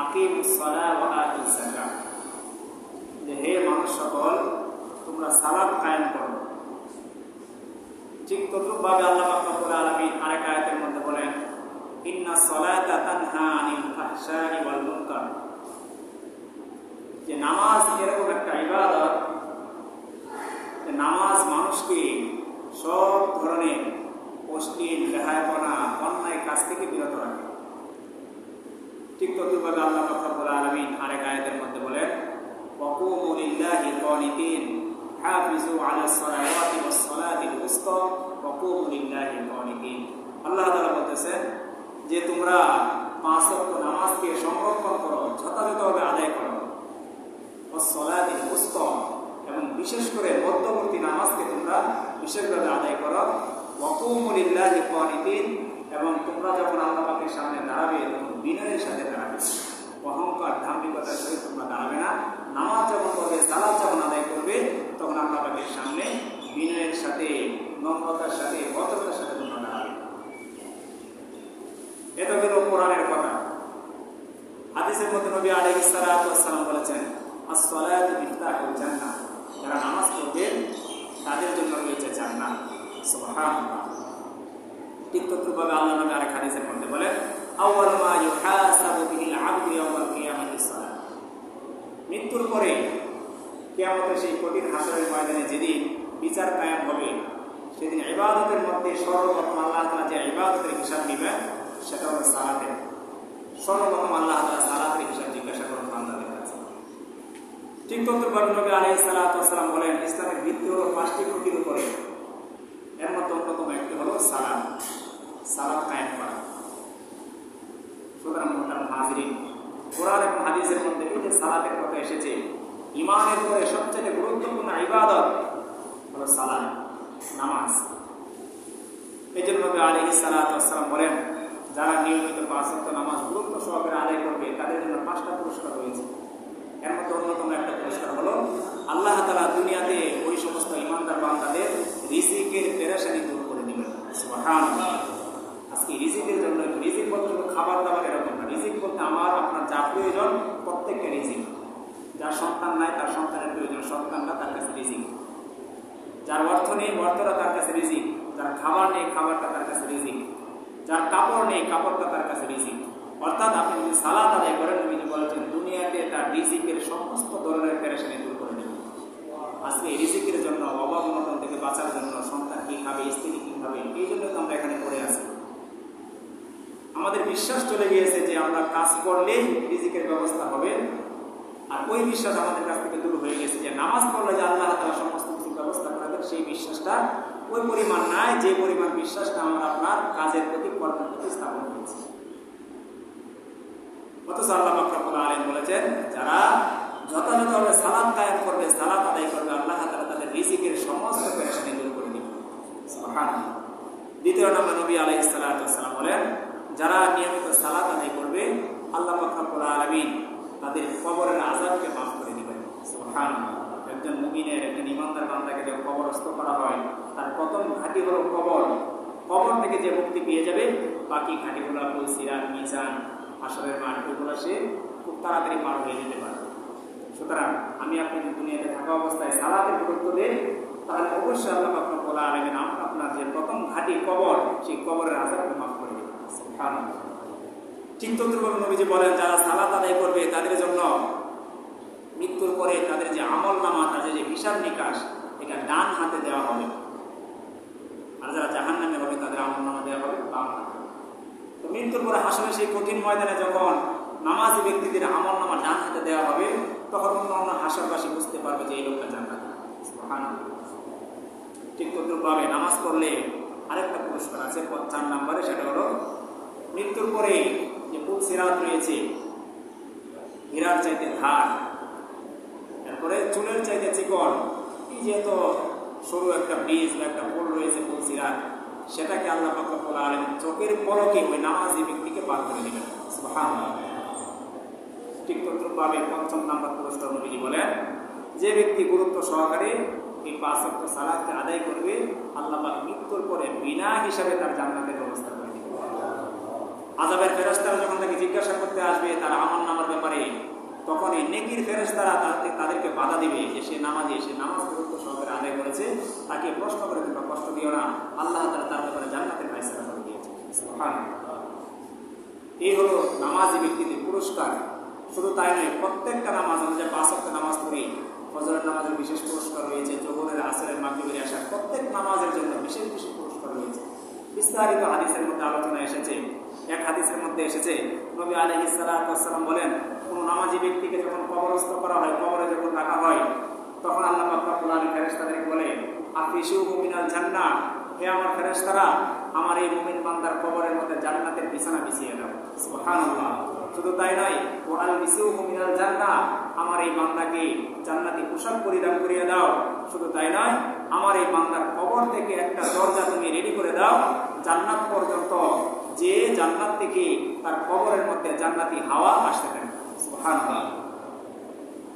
আকিম আতু যাকাত যে হে মানুষ সকল, তোমরা কায়েম করো। ঠিক আল্লাহ আরেক আয়াতের মধ্যে বলেন, ইন্না তানহা আনিল ওয়াল মুনকার। যে নামাজ এরকম একটা ইবাদত, যে নামাজ মানুষকে সব ধরনের অশ্লীল রেহায়পনা অন্যায় কাজ থেকে বিরত রাখে। ঠিক ততভাবে আল্লাহ রব্বুল আলামিন আরেক আয়াতের মধ্যে বলেন, ওয়াকুমু লিল্লাহি কানিতিন হাফিজু আলাস সালাওয়াতি ওয়াস সালাতিল উসতা ওয়াকুমু লিল্লাহি কানিতিন আল্লাহ তাআলা বলতেছেন যে তোমরা পাঁচ ওয়াক্ত নামাজকে সংরক্ষণ করো, যথাযথভাবে আদায় করো। ওয়াস সালাতিল উসতা এবং বিশেষ করে মধ্যবর্তী নামাজকে তোমরা বিশেষভাবে আদায় করো। ওয়াকুমু লিল্লাহি কানিতিন এবং তোমরা যখন আল্লাহ সামনে দাঁড়াবে, তখন বিনয়ের সাথে দাঁড়াবে। অহংকার ধার্মিকতার সহিত তোমরা দাঁড়াবে না। নামাজ যখন করবে সালাদ যখন আদায় করবে, তখন আল্লাহ সামনে বিনয়ের সাথে, নম্রতার সাথে, ভদ্রতার সাথে তোমরা দাঁড়াবে। এটা হলো কোরআনের কথা। হাদিসের মধ্যে নবী আলাইহিস সালাতু ওয়াস সালাম বলেছেন as-salatu মিফতাহুল জান্নাহ। যারা নামাজ পড়বে, তাদের জন্য রয়েছে জান্নাত। সুবহানাল্লাহ। তদ্রুপভাবে আল্লাহ নবী আরেক হাদিসের মধ্যে বলেন আউয়াল মা ইউহাসাবু বিহিল আবদু ইয়াওমাল কিয়ামাতিস সালাত। মৃত্যুর পরে কিয়ামতের সেই কঠিন হাসরের ময়দানে যেদিন বিচার কায়েম হবে, সেদিন ইবাদতের মধ্যে সর্বপ্রথম আল্লাহ তাআলা যে ইবাদতের হিসাব নেবেন সেটা হলো সালাতের। সর্বপ্রথম আল্লাহ তাআলা সালাতের হিসাব জিজ্ঞাসা করেন বান্দাদের কাছে। ঠিক তদ্রুপভাবে নবী আলাইহিস সালাতু ওয়াস সালাম বলেন, ইসলামের ভিত্তি হলো পাঁচটি খুঁটির উপরে। এর মধ্যে অন্যতম একটি হলো সালাম সালাম কায়েম করা। সুতরাং মোহতারাম হাজিরিন, কোরআন এবং হাদিসের মধ্যে এই যে সালাতের কথা এসেছে ইমানের পরে সবচেয়ে গুরুত্বপূর্ণ ইবাদত হলো সালাম নামাজ। এই জন্য নবী আলাইহিস সালাতু বলেন, যারা নিয়মিত পাঁচ ওয়াক্ত নামাজ গুরুত্ব সহকারে আদায় করবে, তাদের জন্য পাঁচটা পুরস্কার রয়েছে। এর মধ্যে অন্যতম একটা পুরস্কার হলো, আল্লাহ তালা দুনিয়াতে ওই সমস্ত ইমানদার বান্দাদের রিজিকের পেরেশানি দূর করে দিবেন সুবহানাল্লাহ। আজকে রিজিকের জন্য রিজিক বলতে শুধু খাবার দাবার এরকম না রিজিক বলতে আমার আপনার যা প্রয়োজন প্রত্যেকটা রিজিক। যার সন্তান নাই, তার সন্তানের প্রয়োজন। সন্তানটা তার কাছে রিজিক। যার অর্থ নেই, অর্থটা তার কাছে রিজিক। যার খাবার নেই, খাবারটা তার কাছে রিজিক। যার কাপড় নেই, কাপড়টা তার কাছে রিজিক। অর্থাৎ আপনি যদি সালাদ আদায় করেন যে বলেছেন, দুনিয়াতে তার রিজিকের সমস্ত ধরনের পেরেশানি দূর করে দেবেন আজকে রিজিকের জন্য, অভাব অনটন থেকে বাঁচার জন্য সন্তান কি খাবে, স্ত্রী কি খাবে, এই জন্য তো আমরা এখানে পড়ে আছি। আমাদের বিশ্বাস চলে গিয়েছে যে আমরা কাজ করলে রিজিকের ব্যবস্থা হবে। আর ওই বিশ্বাস আমাদের কাছ থেকে দূর হয়ে গেছে যে নামাজ পড়লে যে আল্লাহ তালা সমস্ত কিছু ব্যবস্থা করে দেন, সেই বিশ্বাসটা ওই পরিমাণ নাই, যে পরিমাণ বিশ্বাসটা আমরা আপনার কাজের প্রতি, কর্মের প্রতি স্থাপন করেছি। অথচ আল্লাহ বাকরাবুল আলম বলেছেন, যারা যথাযথভাবে সালাদ কায়েম করবে সালাদ আদায় করবে, আল্লাহ তালা তাদের রিজিকের সমস্ত পেরেশানি দূর করে দিবে দ্বিতীয় নম্বর নবী আলাই সালাম বলেন যারা নিয়মিত সালাত আদায় করবে, আল্লাহ বাকরাবুল আলমিন তাদের কবরের আজাবকে মাফ করে দিবেন সুবহানাল্লাহ। একজন মুমিনের, একজন ইমানদার বান্দাকে যখন কবরস্থ করা হয়, তার প্রথম ঘাঁটি হলো কবর কবর থেকে যে মুক্তি পেয়ে যাবে, বাকি ঘাঁটিগুলো ফুল সিরাত, মিজান, আসরের মাঠ ওইগুলো সে খুব তাড়াতাড়ি পার হয়ে যেতে পারে সুতরাং আমি আপনি যদি দুনিয়াতে থাকা অবস্থায় সালাতের গুরুত্ব দেন, তাহলে অবশ্যই আল্লাহ আপনার বলা আলমেন আপনার যে প্রথম ঘাঁটি কবর, সেই কবরের আজাবকে মাফ। ঠিক তদ্রুপভাবে নবীজি বলেন, যারা সালাত আদায় করবে তাদের জন্য মৃত্যুর পরে তাদের যে আমল নামা তাদের যে হিসাব নিকাশ, এটা ডান হাতে দেওয়া হবে। আর যারা জাহান নামে হবে, তাদের আমল নামা দেওয়া হবে বাম তো মৃত্যুর পরে হাসলে সেই কঠিন ময়দানে যখন নামাজি ব্যক্তিদের আমল নামা ডান হাতে দেওয়া হবে, তখন অন্য অন্য হাসরবাসী বুঝতে পারবে যে এই লোকটা জান্নাত। ঠিক তদ্রুপভাবে নামাজ পড়লে আরেকটা পুরস্কার আছে চার নম্বরে, সেটা হলো মৃত্যুর পরে যে পুল সিরাত রয়েছে, হীরার চাইতে ধার। তারপরে চুলের চাইতে চিকন। এই যে এত সরু একটা বীজ বা একটা ফুল রয়েছে ফুল সিরাত, সেটাকে আল্লাহ পাকুল আলম চোখের পলকে ওই নামাজি ব্যক্তিকে পার করে দেবেন। ঠিক তদ্রুপভাবে পঞ্চম নাম্বার পুরস্কার নবীজি বলেন, যে ব্যক্তি গুরুত্ব সহকারে এই পাঁচ অক্ট সালাদকে আদায় করবে, আল্লাহ পাক মৃত্যুর পরে বিনা হিসাবে তার জান্নাতের ব্যবস্থা করে দিবে আজাবের ফেরস্তারা যখন তাকে জিজ্ঞাসা করতে আসবে তার আমল নামার ব্যাপারে তখন এই নেকির ফেরেশতারা তাদের তাদেরকে বাধা দিবে যে সে নামাজে সে নামাজ গুরুত্ব সহকারে আদায় করেছে। তাকে প্রশ্ন করে তোমরা কষ্ট দিও না। আল্লাহ তারা তার ব্যাপারে জান্নাতের ফাইসলা করে দিয়েছে। এই হলো নামাজি ব্যক্তিদের পুরস্কার। শুধু তাই নয়, প্রত্যেকটা নামাজ আমরা যে পাঁচ ওয়াক্ত নামাজ পড়ি, ফজরের নামাজের বিশেষ পুরস্কার রয়েছে, জোহরের, আসরের, মাগরিবের আসার প্রত্যেক নামাজের জন্য বিশেষ বিশেষ পুরস্কার রয়েছে। বিস্তারিত হাদিসের মধ্যে আলোচনা এসেছে। এক হাদিসের মধ্যে এসেছে, নবী আলহি সালাম বলেন, কোনো নামাজি ব্যক্তিকে যখন কবরস্থ করা হয়, কবরে যখন রাখা হয়, তখন আল্লাহ আলী ফেরেস্তাদেরকে বলে আফিসু মিনাল জান্না হে আমার ফেরেস্তারা আমার এই মুমিন বান্দার কবরের মধ্যে জান্নাতের বিছানা বিছিয়ে দাও। সুবহানাল্লাহ। শুধু তাই নয় ও আল বিসিউ মিনাল জান্না আমার এই বান্দাকে জান্নাতি পোশাক পরিধান করিয়ে দাও। শুধু তাই নয়, আমার এই বান্দার কবর থেকে একটা দরজা তুমি রেডি করে দাও, জান্নাত পর্যন্ত যে জান্নাত থেকে তার কবরের মধ্যে জান্নাতি হাওয়া আসতে থাকে। সুবহানাল্লাহ।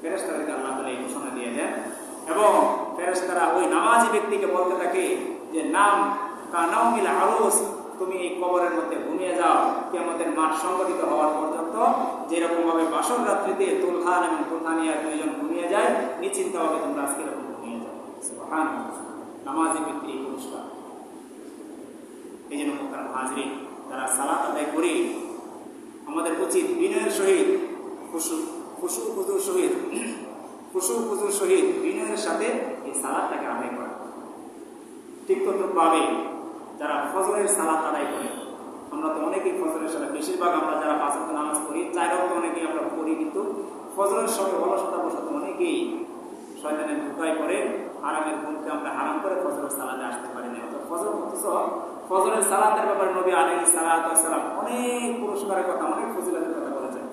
ফেরেস্তাদেরকে আল্লাহ তালা এই ঘোষণা দিয়ে দেন। এবং ফেরেস্তারা ওই নামাজি ব্যক্তিকে বলতে থাকে যে, নাম কানাউমিল আরুস, তুমি এই কবরের মধ্যে ঘুমিয়ে যাও। কেমতের মাঠ সংগঠিত হওয়ার পর্যন্ত যেরকম ভাবে বাসর রাত্রিতে তুলখান এবং তুলখানিয়া দুইজন ঘুমিয়ে যায়, নিশ্চিন্তভাবে তোমরা আজকে এরকম ঘুমিয়ে যাও। সুবহানাল্লাহ। নামাজি ব্যক্তির এই পুরস্কার। এই জন্য মোকার তারা সালাত আদায় করি। আমাদের উচিত বিনয়ের সহিত, খুশু খুশু সহিত খুশু খুজুর সহিত বিনয়ের সাথে এই সালাদটাকে আদায় করা। ঠিক তদ্রুপভাবে যারা ফজরের সালাত আদায় করে, আমরা তো অনেকেই ফজরের সাথে বেশিরভাগ আমরা যারা ওয়াক্ত নামাজ পড়ি, চার ওয়াক্ত অনেকেই আমরা পড়ি, কিন্তু ফজরের সঙ্গে অলসতা বসত অনেকেই শয়তানের ঢুকাই করে আরামের ঘুমকে আমরা হারাম করে ফজরের সালাতে আসতে পারি না। তো ফজর অথচ ফজরের সালাতের ব্যাপারে নবী আলী সালাম অনেক পুরস্কারের কথা, অনেক ফজিলাতের কথা বলেছেন।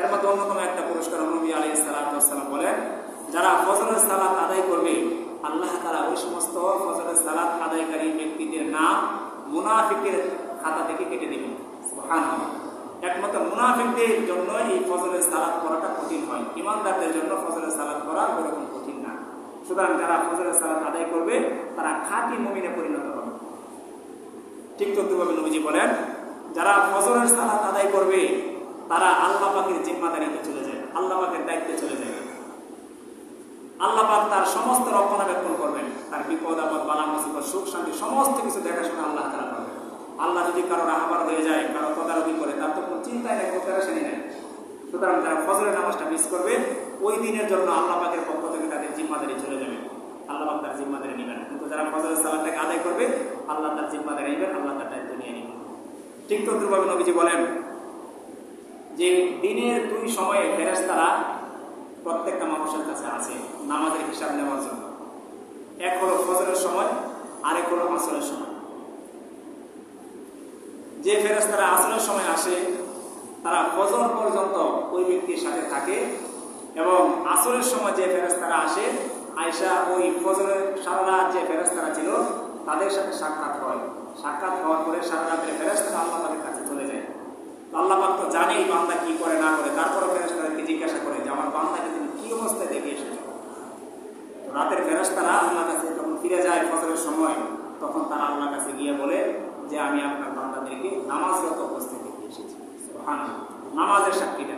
এর মধ্যে অন্যতম একটা পুরস্কার নবী আলী সালাম বলেন, যারা ফজরের সালাত আদায় করবে, আল্লাহ তারা ওই সমস্ত ফজরের সালাত আদায়কারী ব্যক্তিদের নাম মুনাফিকের খাতা থেকে কেটে সুবহানাল্লাহ। একমাত্র মুনাফিকদের জন্য এই ফজরের সালাত করাটা কঠিন হয়। ইমানদারদের জন্য ফজরের সালাত করা ওরকম কঠিন না। সুতরাং যারা ফজরের সালাত আদায় করবে, তারা খাঁটি মুমিনে পরিণত হবে। ঠিক তদ্রুপভাবে নবীজি বলেন, যারা ফজরের সালাত আদায় করবে, তারা আল্লাহ পাকের জিম্মাদারিতে চলে যায়, আল্লাহ পাকের দায়িত্বে চলে যায়। আল্লাহ পাক তার সমস্ত রক্ষণাবেক্ষণ করবেন, তার বিপদ আপদ, বালা মুসিবত, সুখ শান্তি, সমস্ত কিছু দেখাশোনা আল্লাহ তারা করবেন। আল্লাহ যদি কারও রাহাবার হয়ে যায়, কারও তদারকি করে, তার তো কোনো চিন্তাই নেই, কোনো প্যারাশানি নেই। সুতরাং যারা ফজরের নামাজটা মিস করবে, ওই দিনের জন্য আল্লাহ পাকের পক্ষ থেকে তাদের জিম্মাদারি চলে যাবে। আল্লাহ পাক তার জিম্মাদারি নেবেন যারা ফজরের সালাদটাকে আদায় করবে, আল্লাহ তার জিম্মাদারি নেবেন আল্লাহ তার দায়িত্ব নিয়ে নেবেন ঠিক তদ্রুপভাবে নবীজি বলেন যে দিনের দুই সময়ে ফেরেশতারা প্রত্যেকটা মানুষের কাছে আছে নামাজের হিসাব নেওয়ার জন্য। এক হলো ফজরের সময়, আরেক হলো আসরের সময়। যে ফেরেশতারা আসরের সময় আসে, তারা ফজর পর্যন্ত ওই ব্যক্তির সাথে থাকে এবং আসরের সময় যে ফেরেশতারা আসে আয়সা ওই ফজরের সারা যে ফেরেশতারা ছিল, তাদের সাথে সাক্ষাৎ হয়। সাক্ষাৎ হওয়ার পরে সারা রাতের ফেরেশতারা আল্লাহ তাদের কাছে চলে যায়। আল্লাহ পাক তো জানেই বান্দা কি করে, না করে। তারপরও ফেরেশতাদেরকে জিজ্ঞাসা করে যে, আমার বান্দাকে তুমি কি অবস্থায় দেখে এসেছ? রাতের ফেরস্তারা আল্লাহ কাছে যখন ফিরে যায় ফজরের সময়, তখন তারা আল্লাহ কাছে গিয়ে বলে যে, আমি আপনার বান্দাদেরকে নামাজরত অবস্থায় দেখে এসেছি। নামাজের সাক্ষীটা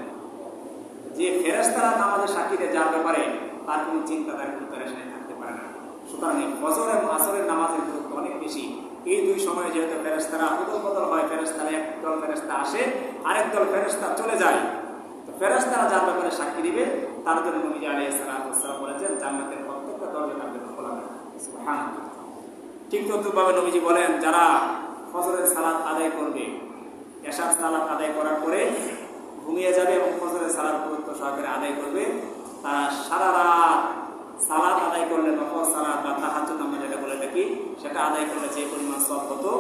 যে ফেরেশতারা নামাজের সাক্ষী দেয় যার ব্যাপারে তার কোনো চিন্তা তার কোনো প্যারেশানি থাকতে পারে না। সুতরাং এই ফজর এবং আসরের নামাজের গুরুত্ব অনেক বেশি। এই দুই সময়ে যেহেতু ফেরেশতারা উদল বদল হয়, ফেরেশতারা এক দল ফেরেশতা আসে, আরেক দল ফেরেশতা চলে যায়। তো ফেরেশতারা যার ব্যাপারে সাক্ষী দিবে, তার জন্য নবী আলাইহিস সালাম বলেছেন, জান্নাতের প্রত্যেকটা দরজা জন্য খোলা সুবহানাল্লাহ। ঠিক তদ্রুপভাবে নবীজি বলেন, যারা ফজরের সালাত আদায় করবে, এশার সালাত আদায় করার পরে ঘুমিয়ে যাবে এবং ফজরের সালাত গুরুত্ব সহকারে আদায় করবে সারা রাত সালাত আদায় করলে নফল সালাত বা তাহাজ্জুদ আমরা যেটা বলে থাকি, সেটা আদায় করলে যে পরিমাণ সব হতো,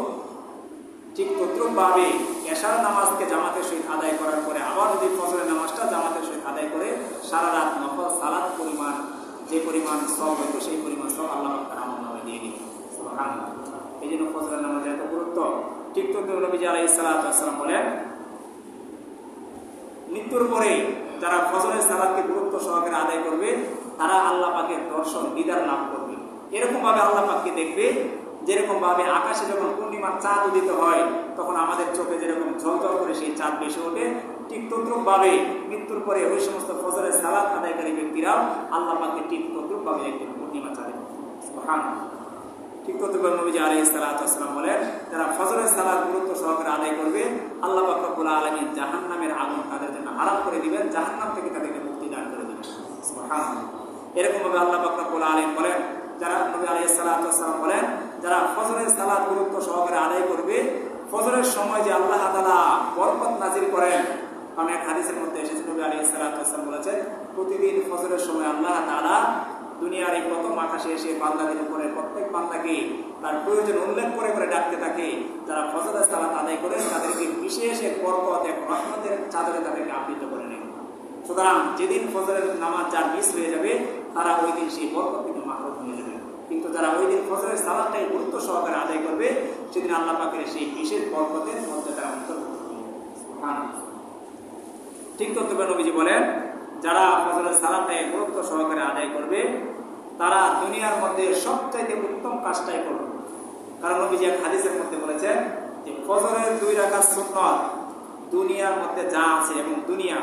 ঠিক তদ্রুপভাবে এশার নামাজকে জামাতের সহিত আদায় করার পরে আবার যদি ফজরের নামাজটা জামাতের সহিত আদায় করে সারা রাত নফল সালাত পরিমাণ, যে পরিমাণ সব হতো সেই পরিমাণ সব আল্লাহ তার আমল দিয়ে সুবহানাল্লাহ। এই জন্য ফজরের নামাজের এত গুরুত্ব ঠিক তদ্রুপ নবীজি আলাইহিস সালাম বলেন মৃত্যুর পরে যারা ফজরের সালাদকে গুরুত্ব সহকারে আদায় করবে, তারা আল্লাহ পাকের দর্শন, দিদার লাভ করবে এরকম ভাবে আল্লাহ পাককে দেখবে যেরকম ভাবে আকাশে যখন পূর্ণিমার চাঁদ উদিত হয়, তখন আমাদের চোখে যেরকম ঝলঝল করে সেই চাঁদ বেশি ওঠে, ঠিক তদ্রুপ ভাবে মৃত্যুর পরে ওই সমস্ত ফজরের সালাদ আদায়কারী ব্যক্তিরাও আল্লাহ পাকে ঠিক তদ্রুপ ভাবে দেখবেন পূর্ণিমা চাঁদে সুবহানাল্লাহ। ঠিক তদ্রুপ নবীজি আলাইহিস সালাতু ওয়াসসালাম বলেন, যারা ফজরের সালাদ গুরুত্ব সহকারে আদায় করবে, আল্লাহ পাক রব্বুল আলামিন জাহান্নামের আগুন তাদের জন্য হারাম করে দিবেন, জাহান্নাম থেকে তাদেরকে মুক্তি দান করে দিবেন সুবহানাল্লাহ। এরকম ভাবে আল্লাহ পাক রব্বুল আলামিন বলেন, যারা নবী আলাইহিস সালাতু ওয়াসসালাম বলেন, যারা ফজরের সালাদ গুরুত্ব সহকারে আদায় করবে, ফজরের সময় যে আল্লাহ তাআলা বরকত নাজির করেন এক হাদিসের মধ্যে এসেছে, নবী আলাইহিস সালাতু ওয়াসসালাম বলেছেন, প্রতিদিন ফজরের সময় আল্লাহ তাআলা দুনিয়ার এই প্রথম আকাশে এসে বান্দাদের উপরে প্রত্যেক বান্দাকে তার প্রয়োজন উল্লেখ করে করে ডাকতে থাকে। যারা ফজরের সালাত আদায় করে তাদেরকে বিশেষ এক বরকত, এক রহমতের চাদরে তাদেরকে আবৃত করে নেয় সুতরাং যেদিন ফজরের নামাজ যার মিস হয়ে যাবে, তারা ওই দিন সেই বরকত থেকে মাহরুম হয়ে যাবে। কিন্তু যারা ওই দিন ফজরের সালাদটাই গুরুত্ব সহকারে আদায় করবে, সেদিন আল্লাহ পাকের সেই বিশেষ বরকতের মধ্যে তারা অন্তর্ভুক্ত। ঠিক তত্ত্বে নবীজি বলেন যারা ফজরের সালাদটাই গুরুত্ব সহকারে আদায় করবে, তারা দুনিয়ার মধ্যে সবচাইতে উত্তম কাজটাই করবে কারণ নবীজি এক হাদিসের মধ্যে বলেছেন যে, ফজরের দুই রাকাত সুন্নত, দুনিয়ার মধ্যে যা আছে এবং দুনিয়া,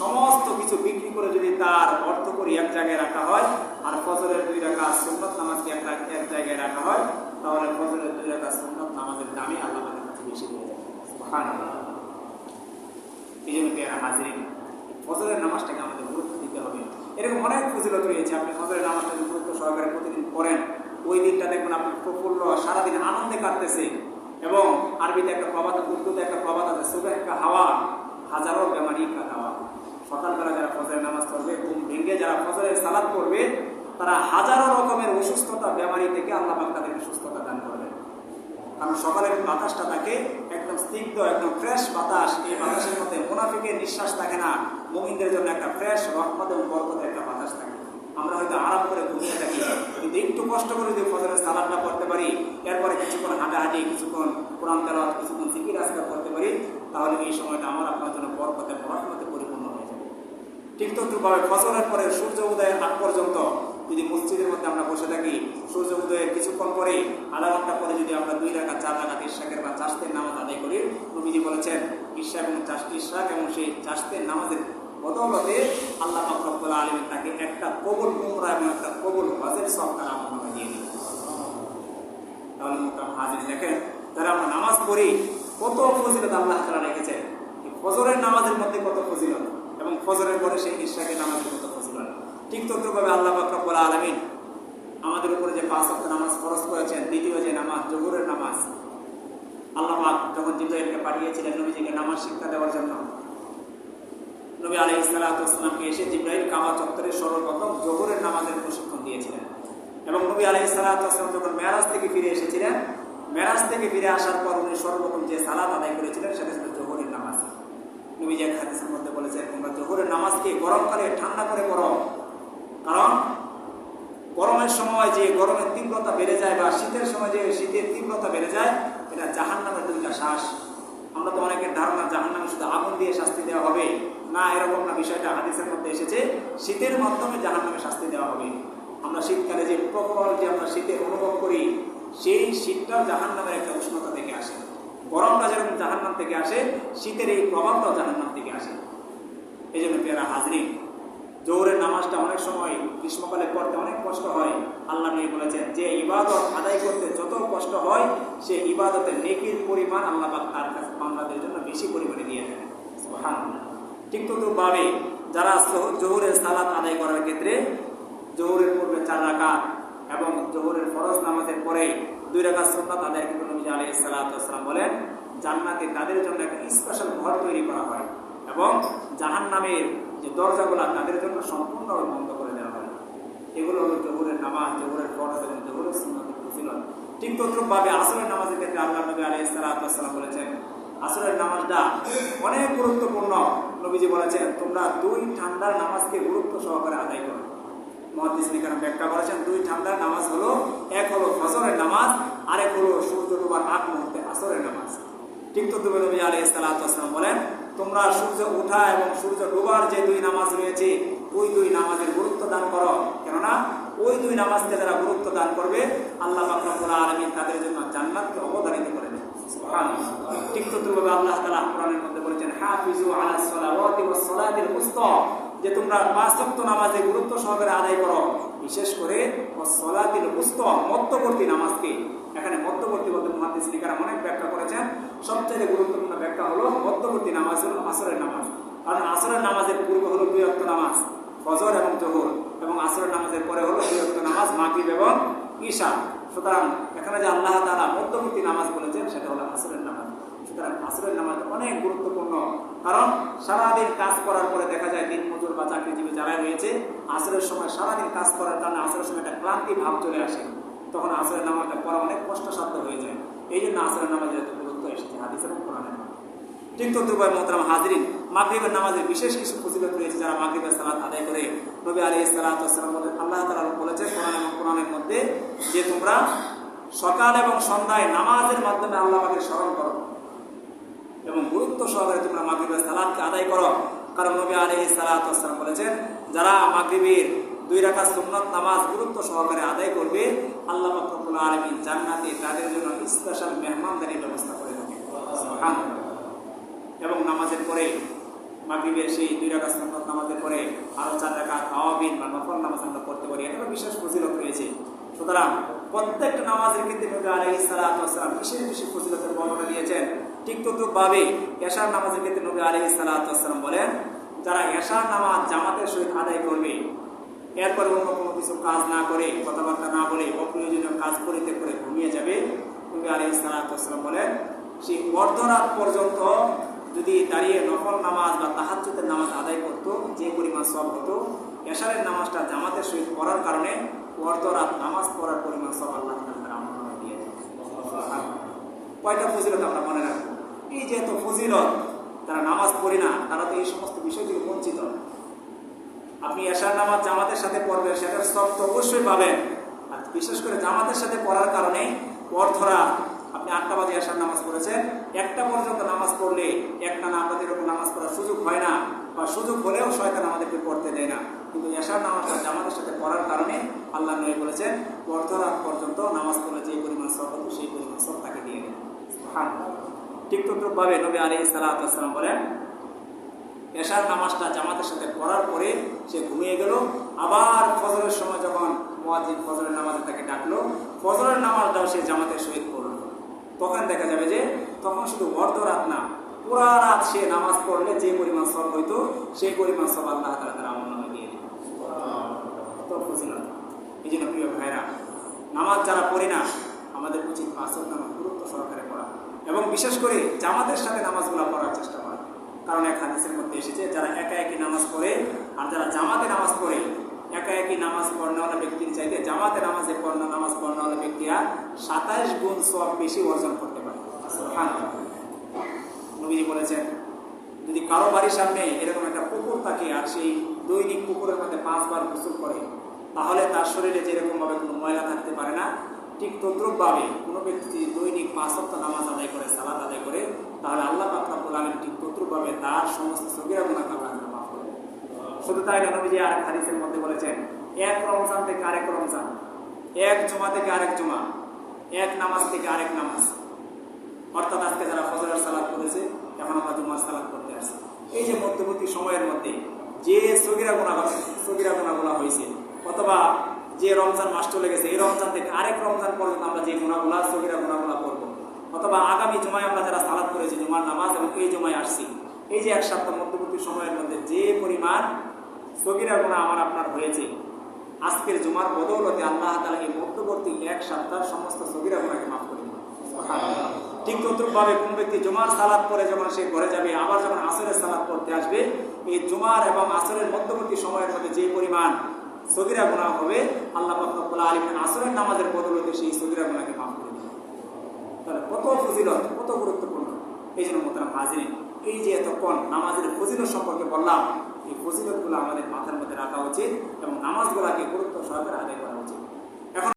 সমস্ত কিছু বিক্রি করে যদি তার অর্থ করি এক জায়গায় রাখা হয়, আর ফজরের দুই রাকাত সুন্নত নামাজকে এক এক জায়গায় রাখা হয়, তাহলে ফজরের দুই রাকাত সুন্নত নামাজের দামই আল্লাহ কাছে বেশি হয়ে সুবহানাল্লাহ। এই জন্য হাজিরিন ফজরের নামাজটাকে আমাদের গুরুত্ব দিতে হবে। এরকম অনেক ফজিলত রয়েছে, আপনি ফজরের নামাজটাকে গুরুত্ব সহকারে প্রতিদিন পড়েন। ওই দিনটা দেখবেন আপনি প্রফুল্ল, সারাদিন আনন্দে কাটতেছে। এবং আরবিতে একটা প্রবাদ উর্দুতে একটা প্রবাদ আছে সুবে একটা হাওয়া, হাজারো বেমারি কা হাওয়া। সকালবেলা যারা ফজরের নামাজ পড়বে, ঘুম ভেঙে যারা ফজরের সালাদ করবে তারা হাজারো রকমের অসুস্থতা বেমারি থেকে আল্লাহ তাদেরকে সুস্থতা দান করবে কারণ সকালের বাতাসটা তাকে একদম স্নিগ্ধ, একদম ফ্রেশ বাতাস এই বাতাসের মধ্যে মুনাফিকের নিঃশ্বাস থাকে না। মুমিনদের জন্য একটা ফ্রেশ রহমত এবং বরকতের একটা বাতাস থাকে। আমরা হয়তো আরাম করে ঘুমিয়ে থাকি, কিন্তু একটু কষ্ট করে যদি ফজরের সালাদটা করতে পারি, এরপরে কিছুক্ষণ হাঁটাহাঁটি, কিছুক্ষণ কোরআন তেলাওয়াত, কিছুক্ষণ জিকির আজকার করতে পারি, তাহলে এই সময়টা আমার আপনার জন্য বরকতে রহমতে পরিপূর্ণ হয়ে যাবে। ঠিক তদ্রুপভাবে ফজরের পরে সূর্য উদয়ের আগ পর্যন্ত যদি মসজিদের মধ্যে আমরা বসে থাকি সূর্য উদয়ের কিছুক্ষণ পরে আধা ঘণ্টা পরে যদি আমরা দুই রাখা চার রাখা ইশাকের বা চাষতের নামাজ আদায় করি, নবীজি বলেছেন ঈশা এবং চাষ ইশাক এবং সেই চাষতের নামাজের বদৌলতে আল্লাহ রব্বুল আলমী তাকে একটা কবুল উমরা এবং একটা কবুল হজের তারা আমাকে দিয়ে দিল তাহলে মোকাম হাজির দেখেন, যারা আমরা নামাজ পড়ি, কত ফজিলত আল্লাহ তারা রেখেছেন। ফজরের নামাজের মধ্যে কত ফজিলত এবং ফজরের পরে সেই ইশাকের নামাজের কত ঠিক তদ্রুপভাবে আল্লাহ বাকরবুল আলমিন আমাদের উপরে যে পাঁচ সপ্তাহ নামাজ ফরজ করেছেন, দ্বিতীয় যে নামাজ, জহুরের নামাজ, আল্লাহ পাক যখন জিব্রাইলকে পাঠিয়েছিলেন, নবীজিকে নামাজ শিক্ষা দেওয়ার জন্য, নবী আলাই ইসলাতামকে এসে জিব্রাইল কাবা চত্বরের সর্বপ্রথম জোহরের নামাজের প্রশিক্ষণ দিয়েছিলেন। এবং নবী আলাই ইসলাতাম যখন মেরাজ থেকে ফিরে এসেছিলেন, মেরাজ থেকে ফিরে আসার পর উনি সর্বপ্রথম যে সালাদ আদায় করেছিলেন, সেটা ছিল জোহরের নামাজ। নবী এক হাদিসের মধ্যে বলেছেন, তোমরা জোহরের নামাজকে গরমকালে ঠান্ডা করে পড়ো। কারণ গরমের সময় যে গরমের তীব্রতা বেড়ে যায় বা শীতের সময় যে শীতের তীব্রতা বেড়ে যায়, এটা জাহান নামের দুইটা শ্বাস। আমরা তো অনেকের ধারণা জাহান নামে শুধু আগুন দিয়ে শাস্তি দেওয়া হবে না, এরকম না বিষয়টা হাদিসের মধ্যে এসেছে। শীতের মাধ্যমে জাহান নামে শাস্তি দেওয়া হবে। আমরা শীতকালে যে প্রবল যে আমরা শীতের অনুভব করি, সেই শীতটাও জাহান নামের একটা উষ্ণতা থেকে আসে। গরমটা যেরকম জাহান নাম থেকে আসে, শীতের এই প্রভাবটাও জাহান নাম থেকে আসে। এই জন্য পেয়ারা হাজরি জোহরের নামাজটা অনেক সময় গ্রীষ্মকালে পড়তে অনেক কষ্ট হয় আল্লাহ নিয়ে বলেছেন, যে ইবাদত আদায় করতে যত কষ্ট হয়, সে ইবাদতের নেকির পরিমাণ আল্লাহ তার কাছে বাংলাদের জন্য বেশি পরিমাণে থাকেন সুবহানাল্লাহ। ঠিক তদ্রুপভাবে যারা জোহরের সালাত আদায় করার ক্ষেত্রে, জোহরের পূর্বে চার রাকাত এবং জোহরের ফরজ নামাজের পরে দুই রাকাত সুন্নাত আদায় কিন্তু নবী বলেন, জান্নাতে তাদের জন্য একটা স্পেশাল ঘর তৈরি করা হয় এবং জাহান নামের যে দরজাগুলো তাদের জন্য সম্পূর্ণভাবে বন্ধ করে দেওয়া হয়। এগুলো হলো জহুরের নামাজ, জহুরের ফরজ এবং জহুরের সুন্নতের ঠিক তদ্রুপভাবে আসরের নামাজের ক্ষেত্রে আল্লাহ নবী ওয়াস সালাম বলেছেন, আসরের নামাজটা অনেক গুরুত্বপূর্ণ। নবীজি বলেছেন, তোমরা দুই ঠান্ডার নামাজকে গুরুত্ব সহকারে আদায় করো। মহাদিস বিজ্ঞান ব্যাখ্যা করেছেন, দুই ঠান্ডার নামাজ হলো, এক হলো ফজরের নামাজ, আরেক হলো সূর্য ডুবার আগ মুহূর্তে আসরের নামাজ। ঠিক তো নবী আলী ইসলাম বলেন তোমরা সূর্য ওঠা এবং সূর্য ডোবার যে দুই নামাজ রয়েছে, ওই দুই নামাজের গুরুত্ব দান করো। কেননা, ওই দুই নামাজকে যারা গুরুত্ব দান করবে, আল্লাহ আলমী তাদের জন্য জান্নাতকে অবদানিত করে দেবে আল্লাহ সহকারে আদায় করো। বিশেষ করে নামাজকে। এখানে মধ্যবর্তী বলতে মহাদিস লিখারা অনেক ব্যাখ্যা করেছেন সবচেয়ে গুরুত্বপূর্ণ ব্যাখ্যা হলো মধ্যবর্তী নামাজ হলো আসরের নামাজ। কারণ আসরের নামাজের পূর্বে হলো দুই অক্ত নামাজ, ফজর এবং জোহর। এবং আসরের নামাজের পরে হলো দুই অক্ত নামাজ, মাগরিব এবং ঈশা। সুতরাং এখানে যে আল্লাহ তাআলা মধ্যবর্তী নামাজ বলেছেন, সেটা হলো আসরের নামাজ। সুতরাং আসরের নামাজ অনেক গুরুত্বপূর্ণ। কারণ সারাদিন কাজ করার পরে দেখা যায় দিন মজুর বা চাকরিজীবী যারা রয়েছে, আসরের সময় সারাদিন কাজ করার কারণে আসরের সময় একটা ক্লান্তি ভাব চলে আসে। তখন আসরের নামাজটা পড়া অনেক কষ্টসাধ্য হয়ে যায়। এই জন্য আসরের নামাজের এত গুরুত্ব এসেছে হাদিস এবং কোরআনের। ঠিক তদ্রুপায় মোহতারাম হাজরিন, মাগরিবের নামাজের বিশেষ কিছু ফজিলত রয়েছে যারা মাগরিবের সালাত আদায় করে। নবী আলী সালাতাম আল্লাহ তালা বলেছে কোরআন এবং কোরআনের মধ্যে যে তোমরা সকাল এবং সন্ধ্যায় নামাজের মাধ্যমে আল্লাহ পাকের স্মরণ করো এবং গুরুত্ব সহকারে তোমরা মাগরিবের সালাদকে আদায় করো। কারণ নবী আলী সালাতাম বলেছেন, যারা মাগরিবের দুই রাখা সুন্নত নামাজ গুরুত্ব সহকারে আদায় করবে। আল্লাহ পাকুল আলমী জান্নাতে তাদের জন্য স্পেশাল মেহমানদারির ব্যবস্থা করে থাকে। এবং নামাজের পরে, মাগরিবের সেই দুই রাখা সুন্নত নামাজের পরে আরও চার রাখা আওয়াবিন বা নফল নামাজ আমরা পড়তে পারি। এটা বিশেষ ফজিলত রয়েছে। সুতরাং প্রত্যেকটা নামাজের ক্ষেত্রে নবী আলাইহিস সালাতু ওয়াস সালাম বিশেষ বিশেষ ফজিলতের বর্ণনা দিয়েছেন। ঠিক তদ্রুপভাবে এশার নামাজের ক্ষেত্রে নবী আলাইহিস সালাতু ওয়াস সালাম বলেন, যারা এশার নামাজ জামাতের সহিত আদায় করবে এরপর অন্য কোনো কিছু কাজ না করে, কথাবার্তা না বলে, অপ্রয়োজনীয় কাজ করিতে করে ঘুমিয়ে যাবে। নবী আলাইহিস সালাতু ওয়াস সালাম বলেন, সেই অর্ধরাত পর্যন্ত যদি দাঁড়িয়ে নফল নামাজ বা তাহাজ্জুদের নামাজ আদায় করতো, যে পরিমাণ সব হতো, এশারের নামাজটা জামাতের সহিত পড়ার কারণে অর্ধরাত নামাজ পড়ার পরিমাণ সব আল্লাহ কয়টা ফজিলত আমরা মনে রাখব? এই যেহেতু ফজিলত, যারা নামাজ পড়ি না, তারা তো এই সমস্ত বিষয় থেকে বঞ্চিত আপনি এশার নামাজ জামাতের সাথে পড়বেন, সেটার সব তো অবশ্যই পাবেন। আর বিশেষ করে জামাতের সাথে পড়ার কারণে অর্ধরা আপনি আটটা বাজে এশার নামাজ পড়েছেন, একটা পর্যন্ত নামাজ পড়লে একটা না আপনাদের এরকম নামাজ পড়ার সুযোগ হয় না, বা সুযোগ হলেও শয়তান আমাদেরকে পড়তে দেয় না। কিন্তু এশার নামাজটা জামাতের সাথে পড়ার কারণে আল্লাহ নবী বলেছেন অর্ধরাত পর্যন্ত নামাজ পড়লে যে পরিমাণ সব হতো সেই পরিমাণ সব তাকে দিয়ে দেন। ঠিক তদ্রুপভাবে নবী আলী সালাম বলেন এশার নামাজটা জামাতের সাথে পড়ার পরে সে ঘুমিয়ে গেল। আবার ফজরের সময় যখন মোয়াজিদ ফজরের নামাজে তাকে ডাকলো, ফজরের নামাজটাও সে জামাতের সহিত পড়ল। তখন দেখা যাবে যে তখন শুধু অর্ধ রাত না, পুরা রাত সে নামাজ পড়লে যে পরিমাণ সব হইতো, সেই পরিমাণ সব আল্লাহ তালা তারা আমল নামে দিয়ে দিল এই জন্য প্রিয় ভাইরা নামাজ যারা পড়ি না, আমাদের উচিত আসর নামাজ গুরুত্ব সহকারে পড়া। এবং বিশেষ করে জামাতের সাথে নামাজগুলো পড়ার চেষ্টা কারণ এক হাদিসের মধ্যে এসেছে, যারা একা একই নামাজ পড়ে আর যারা জামাতে নামাজ পড়ে, একা একই নামাজ পড়নেওয়ালা ব্যক্তির চাইতে জামাতে নামাজে পড়না, নামাজ পড়নেওয়ালা ব্যক্তিরা সাতাইশ গুণ সব বেশি অর্জন করতে পারে। নবীজি বলেছেন, যদি কারও বাড়ির সামনে এরকম একটা পুকুর থাকে আর সেই দৈনিক পুকুরের মধ্যে পাঁচবার গোসল করে, তাহলে তার শরীরে যেরকম ভাবে কোনো ময়লা থাকতে পারে না ঠিক তদ্রুপভাবে কোনো ব্যক্তি দৈনিক পাঁচ সপ্তাহ নামাজ আদায় করে সালাদ আদায় করে, তাহলে আল্লাহ পাকরাবুল আলম ঠিক তদ্রুপভাবে তার সমস্ত সগিরা গুণাকে আল্লাহ মাফ করে শুধু তাই নবীজি আরেক হাদিসের মধ্যে বলেছেন, এক রমজান থেকে আরেক রমজান, এক জমা থেকে আরেক জমা, এক নামাজ থেকে আরেক নামাজ। অর্থাৎ আজকে যারা ফজরের সালাদ করেছে এখন আমরা জুমার সালাদ করতে আসছি এই যে মধ্যবর্তী সময়ের মধ্যে যে সগিরা গুণা সগিরা গুণাগুলা হয়েছে, অথবা যে রমজান মাস চলে গেছে, এই রমজান থেকে আরেক রমজান পর্যন্ত আমরা যে গুণাগুলা সগিরা গুণাগুলা করব। অথবা আগামী জুমায় আমরা যারা সালাদ করেছি, জুমার নামাজ এবং এই জুমায় আসছি, এই যে এক সপ্তাহ মধ্যবর্তী সময়ের মধ্যে যে পরিমাণ সগিরা গুণা আমার আপনার হয়েছে, আজকের জুমার বদৌলতে আল্লাহ তালা এই মধ্যবর্তী এক সপ্তাহ সমস্ত সগিরা গুণাকে মাফ করে ঠিক তদ্রুপভাবে কোন ব্যক্তি জুমার সালাদ পরে যখন সে ঘরে যাবে, আবার যখন আসরের সালাদ পড়তে আসবে, এই জুমার এবং আসরের মধ্যবর্তী সময়ের মধ্যে যে পরিমাণ সগিরা গুণা হবে। আল্লাহ আলী আসরের নামাজের বদলতে সেই সগিরা গুণাকে মাফ করে দেবে তাহলে কত ফজিলত, কত গুরুত্বপূর্ণ। এই জন্য মোতারাম হাজিরিন, এই যে এতক্ষণ নামাজের ফজিলত সম্পর্কে বললাম, এই ফজিলতগুলো আমাদের মাথার মধ্যে রাখা উচিত এবং নামাজগুলোকে গুরুত্ব সহকারে আদায় করা উচিত।